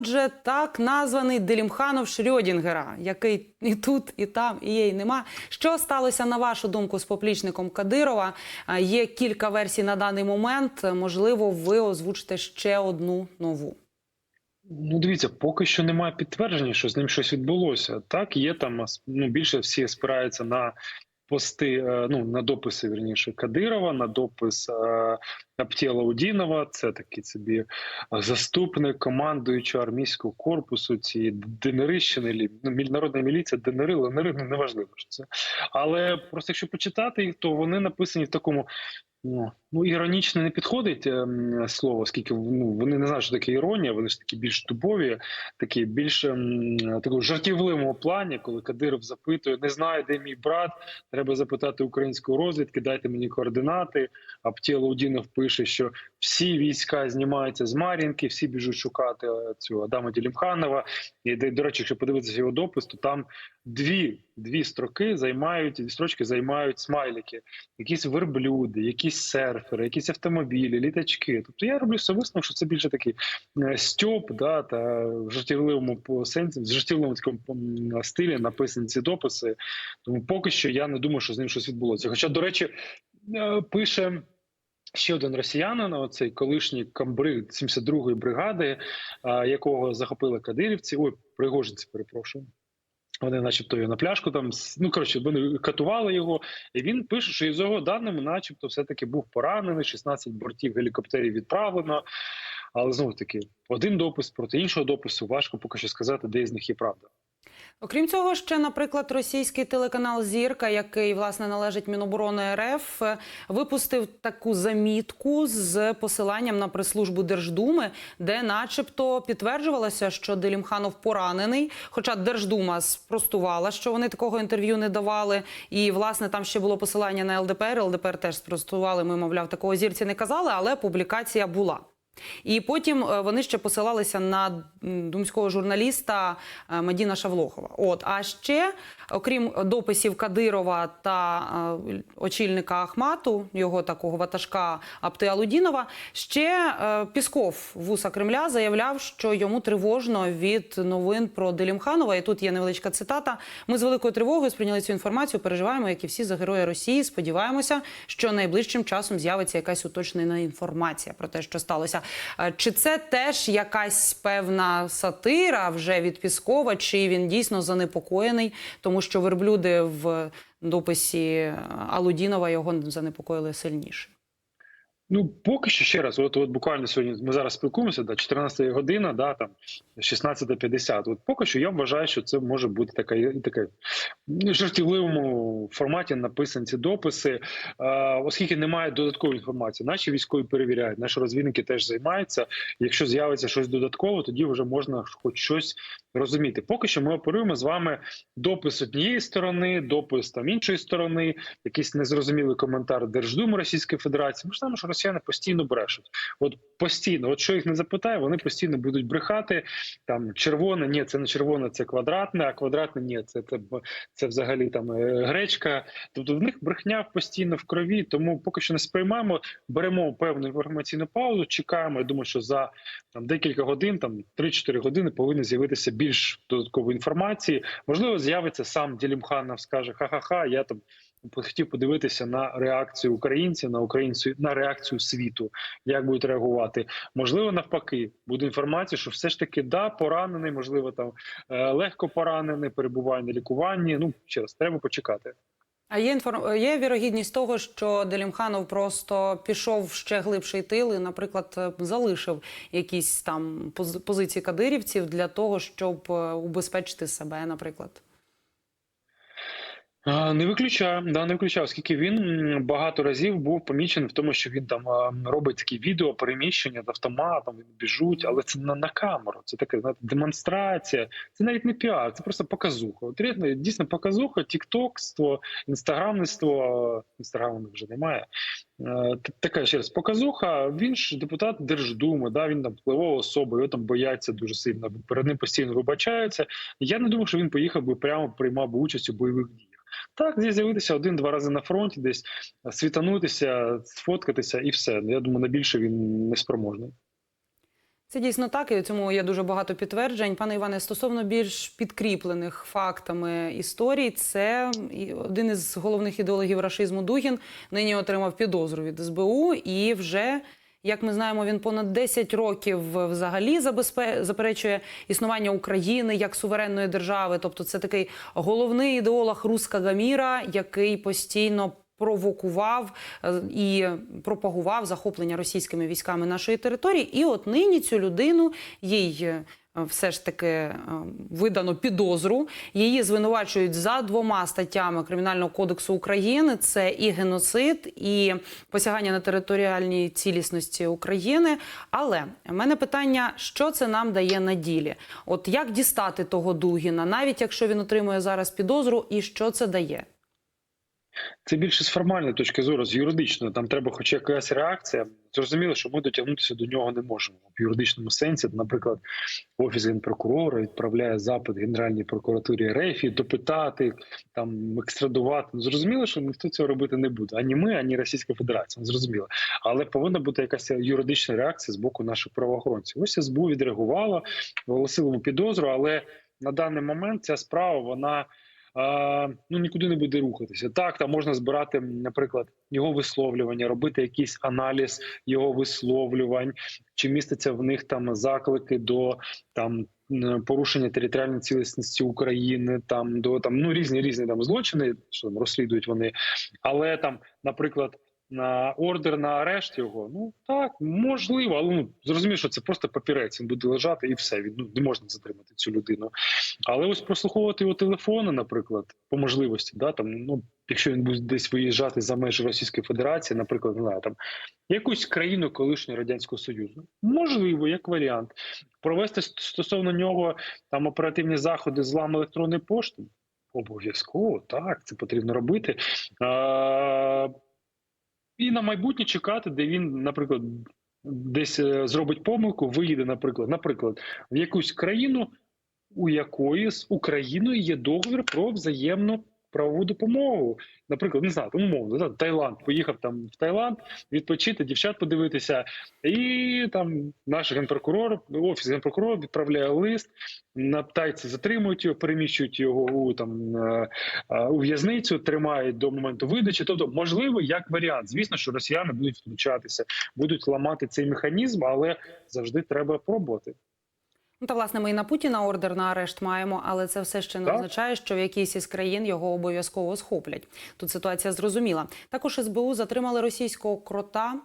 Отже, так названий Делімханов Шрьодінгера, який і тут, і там, і є, і нема. Що сталося на вашу думку з поплічником Кадирова? Є кілька версій на даний момент. Можливо, ви озвучите ще одну нову. Ну, дивіться, поки що немає підтвердження, що з ним щось відбулося. Так, є там ну, більше всі спираються на пости, е, ну на дописи верніше Кадирова, на допис е, Аптєла Удінова. Це такий собі заступник командуючого армійського корпусу цієї Денерищини, ну, міль- народна міліція, Денери, Ленери, неважливо що це. Але просто якщо почитати їх, то вони написані в такому. Ну, іронічно не підходить ем, слово, оскільки ну, вони не знають, що таке іронія, вони ж такі більш дубові, такі більш ем, такому жартівливому плані, коли Кадиров запитує: не знаю, де мій брат, треба запитати української розвідки, дайте мені координати. А Лаудінов пише, що всі війська знімаються з Мар'їнки, всі біжуть шукати е, цього Адама Ділімханова. І до речі, якщо подивитися його допис, то там дві, дві строки займають, дві строчки займають смайлики, якісь верблюди, якісь серфери, якісь автомобілі, літачки. Тобто я роблю все що це більше такий е, стьоп, да, та в жартівливому сенсі, в жартівливому такому стилі написані ці дописи. Тому поки що я не думаю, що з ним щось відбулося. Хоча, до речі, е, пише. Ще один росіянин, оцей колишній камбриг 72-ї бригади, якого захопили кадирівці. Ой, пригожинці, перепрошую. Вони, начебто, його на пляшку там ну коротше, вони катували його, і він пише, що із його даними, начебто, все-таки був поранений, 16 бортів гелікоптерів відправлено. Але знову таки, один допис проти іншого допису важко поки що сказати, де з них є правда. Окрім цього, ще, наприклад, російський телеканал Зірка, який власне належить Міноборони РФ, випустив таку замітку з посиланням на прес-службу Держдуми, де, начебто, підтверджувалося, що Делімханов поранений. Хоча Держдума спростувала, що вони такого інтерв'ю не давали. І власне там ще було посилання на ЛДПР. ЛДПР теж спростували. Ми, мовляв, такого зірці не казали, але публікація була. І потім е, вони ще посилалися на думського журналіста е, Мадіна Шавлохова. От а ще, окрім дописів Кадирова та е, очільника Ахмату, його такого ватажка Апти Алудінова, ще Пісков вуса Кремля заявляв, що йому тривожно від новин про Делімханова. І тут є невеличка цитата. Ми з великою тривогою сприйняли цю інформацію. Переживаємо, як і всі за героя Росії. Сподіваємося, що найближчим часом з'явиться якась уточнена інформація про те, що сталося. Е, Чи це теж якась певна сатира вже від Піскова, чи він дійсно занепокоєний, тому що верблюди в дописі Алудінова його занепокоїли сильніше? Ну, поки що ще раз, от, от буквально сьогодні ми зараз спілкуємося, да, 14 година, да, там 16.50. От поки що я вважаю, що це може бути така таке в жартівливому форматі написані ці дописи, е, оскільки немає додаткової інформації. Наші військові перевіряють, наші розвідники теж займаються. Якщо з'явиться щось додаткове, тоді вже можна хоч щось розуміти. Поки що ми оперуємо з вами допис однієї сторони, допис там іншої сторони, якийсь незрозумілий коментар Держдуми Російської Федерації. Ми ж знаємо, що росіяни постійно брешуть. От постійно, от що їх не запитає, вони постійно будуть брехати. Там червоне, ні, це не червоне, це квадратне, а квадратне ні, це це, це взагалі там е, гречка. Тобто в них брехня постійно в крові. Тому поки що не сприймаємо, беремо певну інформаційну паузу, чекаємо. Я думаю, що за там декілька годин, там 3-4 години, повинні з'явитися більш додаткової інформації. Можливо, з'явиться сам Ділімханов, скаже ха-ха-ха. Я там хотів подивитися на реакцію українців, на українців, на реакцію світу, як будуть реагувати. Можливо, навпаки, буде інформація, що все ж таки да, поранений, можливо, там е, легко поранений, перебуває на лікуванні. Ну ще раз треба почекати. А є інформ... є вірогідність того, що Делімханов просто пішов ще глибший тил і, наприклад, е, залишив якісь там поз- позиції кадирівців для того, щоб е, убезпечити себе, наприклад. Не виключаю, да, не виключаю, оскільки він багато разів був помічений в тому, що він там робить такі відео переміщення з автоматом, він біжуть, але це на, на камеру. Це така знаєте, демонстрація. Це навіть не піар, це просто показуха. От реально, дійсно показуха, тіктокство, інстаграмництво. Інстаграму вже немає. Е, Така ще раз показуха. Він ж депутат Держдуми, да, він там впливова особа, його там бояться дуже сильно. Перед ним постійно вибачаються. Я не думаю, що він поїхав би прямо приймав би участь у бойових діях. Так, десь з'явитися один-два рази на фронті, десь світанутися, сфоткатися і все. Я думаю, на більше він не спроможний. Це дійсно так, і цьому є дуже багато підтверджень. Пане Іване, стосовно більш підкріплених фактами історій, це один із головних ідеологів рашизму Дугін нині отримав підозру від СБУ і вже. Як ми знаємо, він понад 10 років взагалі забезпе... заперечує існування України як суверенної держави. Тобто, це такий головний ідеолог руского міра, який постійно провокував е, і пропагував захоплення російськими військами нашої території. І от нині цю людину їй. Е, Все ж таки е, видано підозру. Її звинувачують за двома статтями Кримінального кодексу України: це і геноцид, і посягання на територіальній цілісності України. Але в мене питання: що це нам дає на ділі? От як дістати того Дугіна, навіть якщо він отримує зараз підозру, і що це дає? Це більше з формальної точки зору, з юридичної. Там треба хоч якась реакція. Зрозуміло, що ми дотягнутися до нього не можемо в юридичному сенсі. Наприклад, офіс генпрокурора відправляє запит Генеральній прокуратурі РФ допитати там екстрадувати. Ну, Зрозуміло, що ніхто цього робити не буде. Ані ми, ані Російська Федерація. Ну, Зрозуміло, але повинна бути якась юридична реакція з боку наших правоохоронців. Ось СБУ відреагувала, оголосила підозру, але на даний момент ця справа вона. Ну нікуди не буде рухатися. Так, там можна збирати, наприклад, його висловлювання, робити якийсь аналіз його висловлювань, чи міститься в них там заклики до там порушення територіальної цілісності України, там до там ну різні різні там злочини, що там розслідують вони, але там, наприклад. На ордер на арешт його, ну так можливо, але ну зрозуміло, що це просто папірець. Він буде лежати і все. Він ну, не можна затримати цю людину. Але ось прослуховувати його телефони, наприклад, по можливості, да там ну якщо він буде десь виїжджати за межі Російської Федерації, наприклад, не знаю, там якусь країну колишнього радянського союзу, можливо, як варіант, провести стосовно нього там оперативні заходи злам електронної пошти. Обов'язково так, це потрібно робити. І на майбутнє чекати, де він, наприклад, десь е, зробить помилку, виїде, наприклад, наприклад, в якусь країну, у якої з Україною є договір про взаємну правову допомогу. Наприклад, не знаю, умовно, да, Таїланд поїхав там в Таїланд відпочити, дівчат подивитися, і там наш генпрокурор, офіс генпрокурора відправляє лист. На тайці затримують його, переміщують його у там е, е, у в'язницю, тримають до моменту видачі. Тобто, можливо, як варіант. Звісно, що росіяни будуть втручатися, будуть ламати цей механізм, але завжди треба пробувати. Ну та власне ми і на Путіна ордер на арешт маємо, але це все ще не Так. означає, що в якійсь із країн його обов'язково схоплять. Тут ситуація зрозуміла. Також СБУ затримали російського крота. е,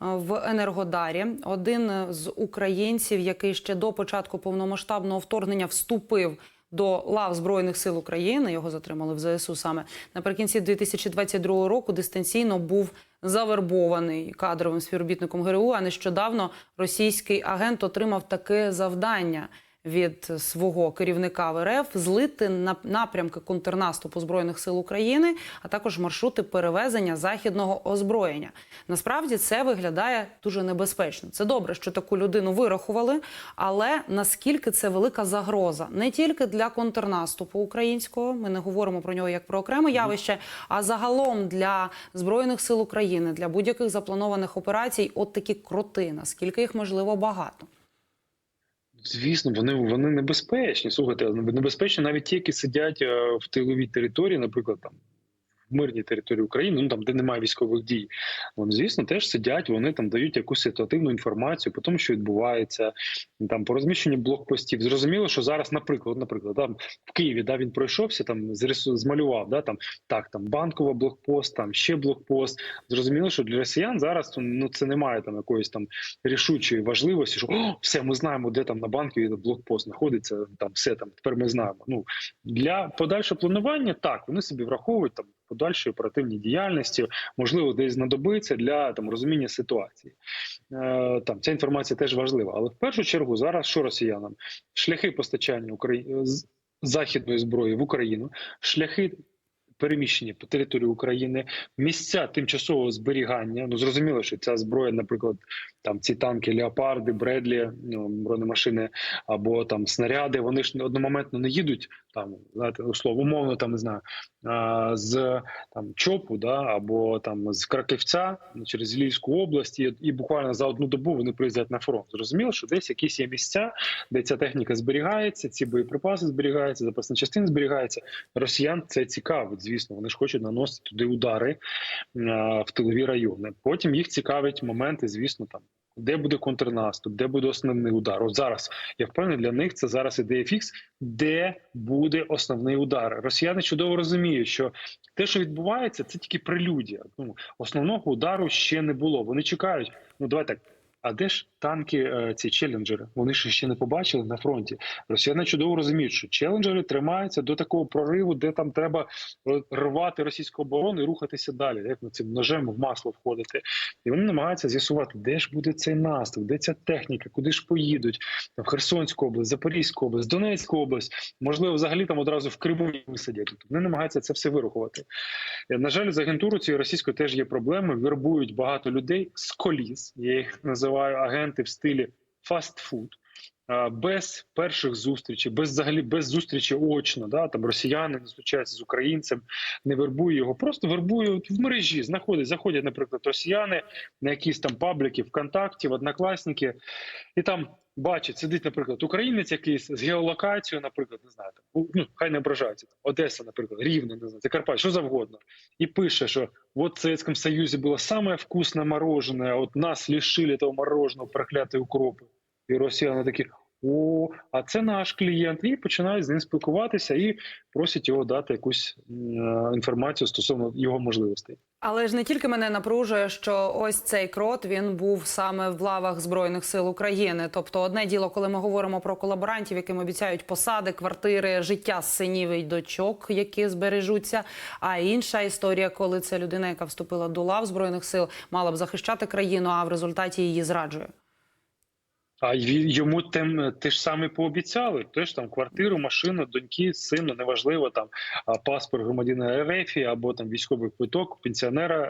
В Енергодарі один з українців, який ще до початку повномасштабного вторгнення вступив до лав збройних сил України. Його затримали в ЗСУ саме наприкінці 2022 року. Дистанційно був завербований кадровим співробітником ГРУ. А нещодавно російський агент отримав таке завдання від свого керівника в РФ злити на напрямки контрнаступу збройних сил України, а також маршрути перевезення західного озброєння. Насправді це виглядає дуже небезпечно. Це добре, що таку людину вирахували, але наскільки це велика загроза не тільки для контрнаступу українського, ми не говоримо про нього як про окреме явище, а загалом для збройних сил України, для будь-яких запланованих операцій, от такі кроти, наскільки їх можливо багато. Звісно, вони вони небезпечні. Слухайте, небезпечні навіть ті, які сидять е, в тиловій території, наприклад, там мирній території України, ну там де немає військових дій. Вони, звісно, теж сидять. Вони там дають якусь ситуативну інформацію по тому, що відбувається там по розміщенню блокпостів. Зрозуміло, що зараз, наприклад, наприклад, там в Києві да він пройшовся, там змалював, да там так, там банкова блокпост, там ще блокпост. Зрозуміло, що для росіян зараз ну це немає там якоїсь там рішучої важливості, що О, все, ми знаємо, де там на банкові блокпост знаходиться. Там все там тепер ми знаємо. Ну для подальшого планування так вони собі враховують там подальшої оперативній діяльності, можливо, десь знадобиться для там розуміння ситуації. Е, Там ця інформація теж важлива, але в першу чергу зараз що росіянам шляхи постачання України західної зброї в Україну, шляхи переміщення по території України, місця тимчасового зберігання. Ну зрозуміло, що ця зброя, наприклад, там ці танки, леопарди, Бредлі, ну, бронемашини або там снаряди. Вони ж одномоментно не їдуть там, знаєте, условно, умовно там не знаю, з там чопу, да або там з Краківця через Львівську область, і, і буквально за одну добу вони приїздять на фронт. Зрозуміло, що десь якісь є місця, де ця техніка зберігається, ці боєприпаси зберігаються, запасні частини зберігаються. Росіян це цікавить, звісно. Вони ж хочуть наносити туди удари в тилові райони. Потім їх цікавить моменти, звісно, там. Де буде контрнаступ, де буде основний удар? От зараз я впевнений, для них це зараз ідея фікс, де буде основний удар. Росіяни чудово розуміють, що те, що відбувається, це тільки прелюдія. Ну основного удару ще не було. Вони чекають. Ну давай так. А де ж танки, е, ці челенджери? Вони ж ще не побачили на фронті. Росіяни чудово розуміють, що челенджери тримаються до такого прориву, де там треба рвати російську оборону і рухатися далі, як на цим ножем в масло входити. І вони намагаються з'ясувати, де ж буде цей наступ, де ця техніка, куди ж поїдуть в Херсонську область, Запорізьку область, Донецьку область, можливо, взагалі там одразу в Криму висадять. Тобто вони намагаються це все вирахувати. Е, На жаль, з агентурою цією російською теж є проблеми. Вербують багато людей з коліс. Я їх називаю агенти в стилі фастфуд. Без перших зустрічей, без взагалі без зустрічі очно, да там росіяни не зустрічаються з українцем, не вербує його, просто вербує в мережі. Знаходять, заходять, наприклад, росіяни на якісь там пабліки ВКонтакті, в Однокласники, і там бачить, сидить, наприклад, українець якийсь з геолокацією, наприклад, не знаю, там, ну хай не ображається, там, Одеса, наприклад, Рівне, не знаю, Закарпаття, що завгодно, і пише, що от в Советском Союзі було саме вкусне мороженое, от нас лишили того мороженого проклятої укропи. І росіяни такі. О, а це наш клієнт, і починають з ним спілкуватися і просять його дати якусь е, інформацію стосовно його можливостей. Але ж не тільки мене напружує, що ось цей крот він був саме в лавах збройних сил України. Тобто, одне діло, коли ми говоримо про колаборантів, яким обіцяють посади, квартири, життя синів і дочок, які збережуться. А інша історія, коли це людина, яка вступила до лав збройних сил, мала б захищати країну, а в результаті її зраджує. А йому тем ти ж саме пообіцяли. Теж там квартиру, машину, доньки, сину, неважливо там паспорт громадянина РФ або там військовий квиток пенсіонера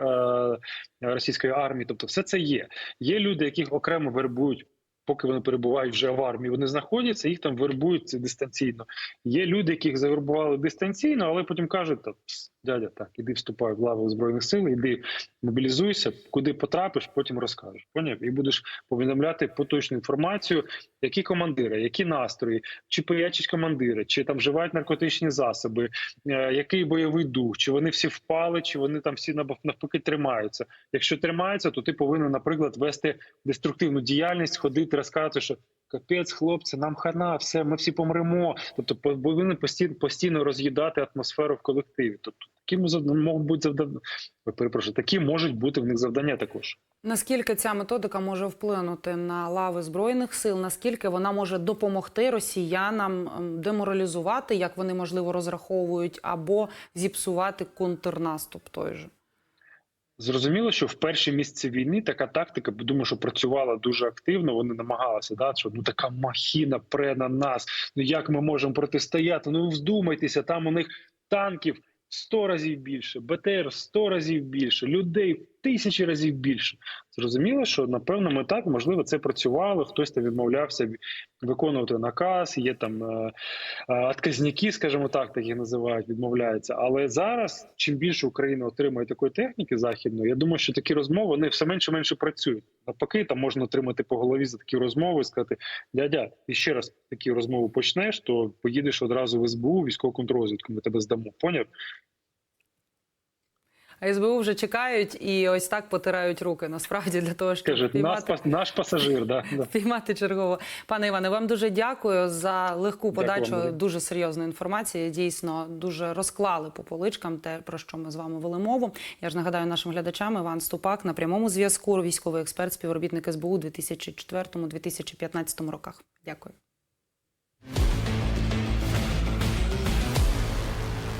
е, російської армії. Тобто, все це є. Є люди, яких окремо вербують. Поки вони перебувають вже в армії, вони знаходяться, їх там вербують дистанційно. Є люди, яких завербували дистанційно, але потім кажуть: та, «Пс, дядя, так, іди вступай в лаву збройних сил, іди мобілізуйся, куди потрапиш, потім розкажеш. Поняв? І будеш повідомляти поточну інформацію, які командири, які настрої, чи пиячать командири, чи там вживають наркотичні засоби, е, який бойовий дух, чи вони всі впали, чи вони там всі навпаки тримаються. Якщо тримаються, то ти повинен, наприклад, вести деструктивну діяльність, ходити, розказувати, що. Капець, хлопці, нам хана, все, ми всі помремо. Тобто по- повинен постійно постійно роз'їдати атмосферу в колективі. Тобто такі можуть бути завдання. Перепрошую, такі можуть бути в них завдання також. Наскільки ця методика може вплинути на лави збройних сил? Наскільки вона може допомогти росіянам ем, деморалізувати, як вони можливо розраховують, або зіпсувати контрнаступ той же? Зрозуміло, що в перші місяці війни така тактика, думаю, що працювала дуже активно. Вони намагалися, да, що ну така махіна пре на нас. Ну як ми можемо протистояти? Ну вздумайтеся, там у них танків сто 100 разів більше, БТР сто 100 разів більше, людей тисячі разів більше. Зрозуміло, що на певному етапі, можливо, це працювало. Хтось там відмовлявся виконувати наказ. Є там е, е, отказники, скажімо так, так їх називають, відмовляються. Але зараз, чим більше Україна отримує такої техніки західної, я думаю, що такі розмови вони все менше менше працюють. Навпаки, там можна отримати по голові за такі розмови і сказати: дядя, ти ще раз такі розмови почнеш, то поїдеш одразу в СБУ, військову контррозвідку, ми тебе здамо. Поняв? А СБУ вже чекають і ось так потирають руки. Насправді для того, щоб наш, впіймати, пас- наш пасажир, да, да. впіймати чергово. Пане Іване, вам дуже дякую за легку подачу дуже. дуже серйозної інформації. Дійсно, дуже розклали по поличкам те, про що ми з вами вели мову. Я ж нагадаю нашим глядачам Іван Ступак на прямому зв'язку, військовий експерт, співробітник СБУ у 2004-2015 роках. Дякую.